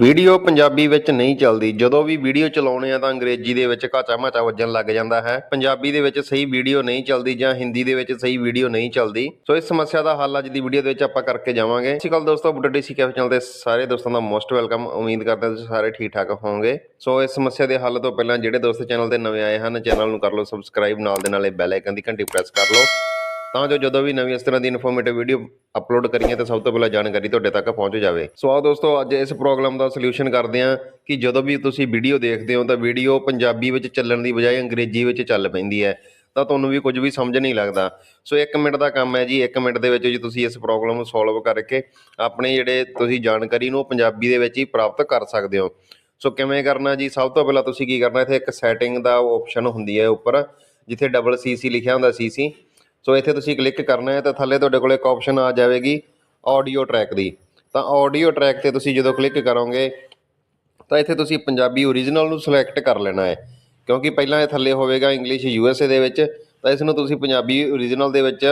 Video Punjabi ਵਿੱਚ ਨਹੀਂ ਚੱਲਦੀ। ਜਦੋਂ ਵੀ ਵੀਡੀਓ ਚਲਾਉਣੇ ਆ ਤਾਂ ਅੰਗਰੇਜ਼ੀ ਦੇ ਵਿੱਚ ਘਾਚਾ ਮਾਚਾ ਵੱਜਣ ਲੱਗ ਜਾਂਦਾ ਹੈ। ਪੰਜਾਬੀ ਦੇ ਵਿੱਚ ਸਹੀ ਵੀਡੀਓ ਨਹੀਂ ਚੱਲਦੀ ਜਾਂ ਹਿੰਦੀ ਦੇ ਵਿੱਚ ਸਹੀ ਵੀਡੀਓ ਨਹੀਂ ਚੱਲਦੀ। ਸੋ ਇਸ ਸਮੱਸਿਆ ਦਾ ਹੱਲ ਅੱਜ ਦੀ ਵੀਡੀਓ ਦੇ ਵਿੱਚ ਆਪਾਂ ਕਰਕੇ ਜਾਵਾਂਗੇ। ਸਤਿ ਸ਼੍ਰੀ ਦੋਸਤੋ, ਬੁੱਢਾ ਸੀ ਕੈਫੇ ਚੈਨਲ ਦੇ ਸਾਰੇ ਦੋਸਤਾਂ ਦਾ ਮੋਸਟ ਵੈਲਕਮ। ਉਮੀਦ ਕਰਦੇ ਹਾਂ ਤੁਸੀਂ ਸਾਰੇ ਠੀਕ ਠਾਕ ਹੋਵੋਗੇ। ਸੋ ਇਸ ਸਮੱਸਿਆ ਦੇ ਹੱਲ ਤੋਂ ਪਹਿਲਾਂ ਜਿਹੜੇ ਦੋਸਤ ਚੈਨਲ ਤੇ ਨਵੇਂ ਆਏ ਹਨ, ਚੈਨਲ ਨੂੰ ਕਰ ਲਓ ਸਬਸਕ੍ਰਾਈਬ, ਨਾਲ ਦੇ ਨਾਲੇ ਬੈਲ ਆਈਕਨ ਦੀ ਘੰਟੀ ਪ੍ਰੈਸ ਕਰ ਲਓ। ਤਾਂ ਜੋ ਜਦੋਂ ਵੀ ਨਵੀਂ ਇਸ ਤਰ੍ਹਾਂ ਦੀ ਇਨਫੋਰਮੇਟਿਵ ਵੀਡੀਓ ਅਪਲੋਡ ਕਰੀਏ ਤਾਂ ਸਭ ਤੋਂ ਪਹਿਲਾਂ ਜਾਣਕਾਰੀ ਤੁਹਾਡੇ ਤੱਕ ਪਹੁੰਚ ਜਾਵੇ। ਸੋ ਆਓ ਦੋਸਤੋ, ਅੱਜ ਇਸ ਪ੍ਰੋਬਲਮ ਦਾ ਸੋਲੂਸ਼ਨ ਕਰਦੇ ਹਾਂ ਕਿ ਜਦੋਂ ਵੀ ਤੁਸੀਂ ਵੀਡੀਓ ਦੇਖਦੇ ਹੋ ਤਾਂ ਵੀਡੀਓ ਪੰਜਾਬੀ ਵਿੱਚ ਚੱਲਣ ਦੀ ਬਜਾਏ ਅੰਗਰੇਜ਼ੀ ਵਿੱਚ ਚੱਲ ਪੈਂਦੀ ਹੈ। ਤਾਂ ਤੁਹਾਨੂੰ ਵੀ ਕੁਝ ਵੀ ਸਮਝ ਨਹੀਂ ਲੱਗਦਾ। ਸੋ 1 ਮਿੰਟ ਦਾ ਕੰਮ ਹੈ ਜੀ 1 ਮਿੰਟ ਦੇ ਵਿੱਚ ਜੀ ਤੁਸੀਂ ਇਸ ਪ੍ਰੋਬਲਮ ਨੂੰ ਸੋਲਵ ਕਰਕੇ ਆਪਣੇ ਜਿਹੜੇ ਤੁਸੀਂ ਜਾਣਕਾਰੀ ਨੂੰ ਪੰਜਾਬੀ ਦੇ ਵਿੱਚ ਹੀ ਪ੍ਰਾਪਤ ਕਰ ਸਕਦੇ ਹੋ। ਸੋ ਕਿਵੇਂ ਕਰਨਾ ਜੀ? ਸਭ ਤੋਂ ਪਹਿਲਾਂ ਤੁਸੀਂ ਕੀ ਕਰਨਾ? ਇੱਥੇ ਇੱਕ ਸੈਟਿੰਗ ਦਾ ਆਪਸ਼ਨ ਹੁੰਦੀ ਹੈ ਉੱਪਰ, ਜਿੱਥੇ ਡਬਲ ਸੀਸੀ ਲਿਖਿਆ ਹੁੰਦਾ ਸੀਸੀ ਸੋ ਇੱਥੇ ਤੁਸੀਂ ਕਲਿੱਕ ਕਰਨਾ ਹੈ ਤਾਂ ਥੱਲੇ ਤੁਹਾਡੇ ਕੋਲ ਇੱਕ ਆਪਸ਼ਨ ਆ ਜਾਵੇਗੀ ਆਡੀਓ ਟਰੈਕ ਦੀ। ਤਾਂ ਆਡੀਓ ਟਰੈਕ ਤੇ ਤੁਸੀਂ ਜਦੋਂ ਕਲਿੱਕ ਕਰੋਗੇ, ਤਾਂ ਇੱਥੇ ਤੁਸੀਂ ਪੰਜਾਬੀ ਓਰੀਜਨਲ ਨੂੰ ਸਿਲੈਕਟ ਕਰ ਲੈਣਾ ਹੈ। ਕਿਉਂਕਿ ਪਹਿਲਾਂ ਇਹ ਥੱਲੇ ਹੋਵੇਗਾ ਇੰਗਲਿਸ਼ ਯੂ ਐੱਸ ਏ ਦੇ ਵਿੱਚ, ਤਾਂ ਇਸ ਨੂੰ ਤੁਸੀਂ ਪੰਜਾਬੀ ਓਰੀਜਨਲ ਦੇ ਵਿੱਚ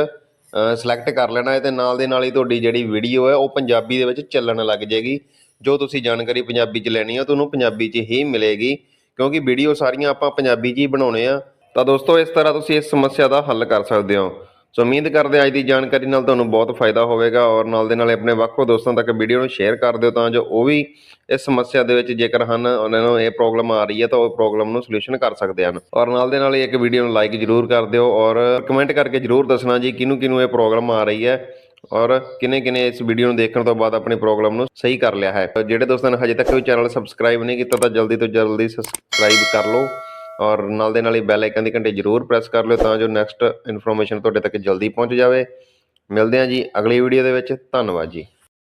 ਸਿਲੈਕਟ ਕਰ ਲੈਣਾ ਹੈ ਤੇ ਨਾਲ ਦੇ ਨਾਲ ਹੀ ਤੁਹਾਡੀ ਜਿਹੜੀ ਵੀਡੀਓ ਹੈ, ਉਹ ਪੰਜਾਬੀ ਦੇ ਵਿੱਚ ਚੱਲਣ ਲੱਗ ਜਾਏਗੀ। ਜੋ ਤੁਸੀਂ ਜਾਣਕਾਰੀ ਪੰਜਾਬੀ 'ਚ ਲੈਣੀ ਹੈ ਤੁਹਾਨੂੰ ਪੰਜਾਬੀ 'ਚ ਹੀ ਮਿਲੇਗੀ। ਕਿਉਂਕਿ ਵੀਡੀਓ ਸਾਰੀਆਂ ਆਪਾਂ ਪੰਜਾਬੀ 'ਚ ਹੀ ਬਣਾਉਣੇ ਆ। ਤਾਂ ਦੋਸਤੋ, ਇਸ ਤਰ੍ਹਾਂ ਤੁਸੀਂ ਇਸ ਸਮੱਸਿਆ ਦਾ ਹੱਲ ਕਰ ਸਕਦੇ ਹੋ। ਸੋ ਉਮੀਦ ਕਰਦੇ ਅੱਜ ਦੀ ਜਾਣਕਾਰੀ ਨਾਲ ਤੁਹਾਨੂੰ ਬਹੁਤ ਫਾਇਦਾ ਹੋਵੇਗਾ ਔਰ ਨਾਲ ਦੇ ਨਾਲ ਆਪਣੇ ਵੱਖੋ ਦੋਸਤਾਂ ਤੱਕ ਵੀਡੀਓ ਨੂੰ ਸ਼ੇਅਰ ਕਰ ਦਿਓ ਤਾਂ ਜੋ ਉਹ ਵੀ ਇਸ ਸਮੱਸਿਆ ਦੇ ਵਿੱਚ ਜੇਕਰ ਹਨ, ਉਹਨਾਂ ਨੂੰ ਇਹ ਪ੍ਰੋਬਲਮ ਆ ਰਹੀ ਹੈ ਤਾਂ ਉਹ ਪ੍ਰੋਬਲਮ ਨੂੰ ਸੋਲੂਸ਼ਨ ਕਰ ਸਕਦੇ ਹਨ। ਔਰ ਨਾਲ ਦੇ ਨਾਲ ਹੀ ਇੱਕ ਵੀਡੀਓ ਨੂੰ ਲਾਈਕ ਜ਼ਰੂਰ ਕਰ ਦਿਓ ਔਰ ਕਮੈਂਟ ਕਰਕੇ ਜ਼ਰੂਰ ਦੱਸਣਾ ਜੀ ਕਿਹਨੂੰ ਕਿਹਨੂੰ ਇਹ ਪ੍ਰੋਬਲਮ ਆ ਰਹੀ ਹੈ ਔਰ ਕਿਨੇ ਕਿਨੇ ਇਸ ਵੀਡੀਓ ਨੂੰ ਦੇਖਣ ਤੋਂ ਬਾਅਦ ਆਪਣੀ ਪ੍ਰੋਬਲਮ ਨੂੰ ਸਹੀ ਕਰ ਲਿਆ ਹੈ। ਜਿਹੜੇ ਦੋਸਤਾਂ ਨੇ ਹਜੇ ਤੱਕ ਵੀ ਚੈਨਲ ਸਬਸਕ੍ਰਾਈਬ ਨਹੀਂ ਕੀਤਾ ਤਾਂ ਜਲਦੀ ਤੋਂ ਜਲਦੀ ਸਬਸਕ੍ਰਾਈਬ ਕਰ ਲਓ। ਔਰ ਨਾਲ ਦੇ ਨਾਲ ਹੀ ਬੈਲ ਆਈਕਨ ਦੀ ਘੰਟੀ ਜ਼ਰੂਰ ਪ੍ਰੈਸ ਕਰ ਲਿਓ ਤਾਂ ਜੋ ਨੈਕਸਟ ਇਨਫੋਰਮੇਸ਼ਨ ਤੁਹਾਡੇ ਤੱਕ ਜਲਦੀ ਪਹੁੰਚ ਜਾਵੇ। ਮਿਲਦੇ ਹਾਂ ਜੀ ਅਗਲੀ ਵੀਡੀਓ ਦੇ ਵਿੱਚ। ਧੰਨਵਾਦ ਜੀ।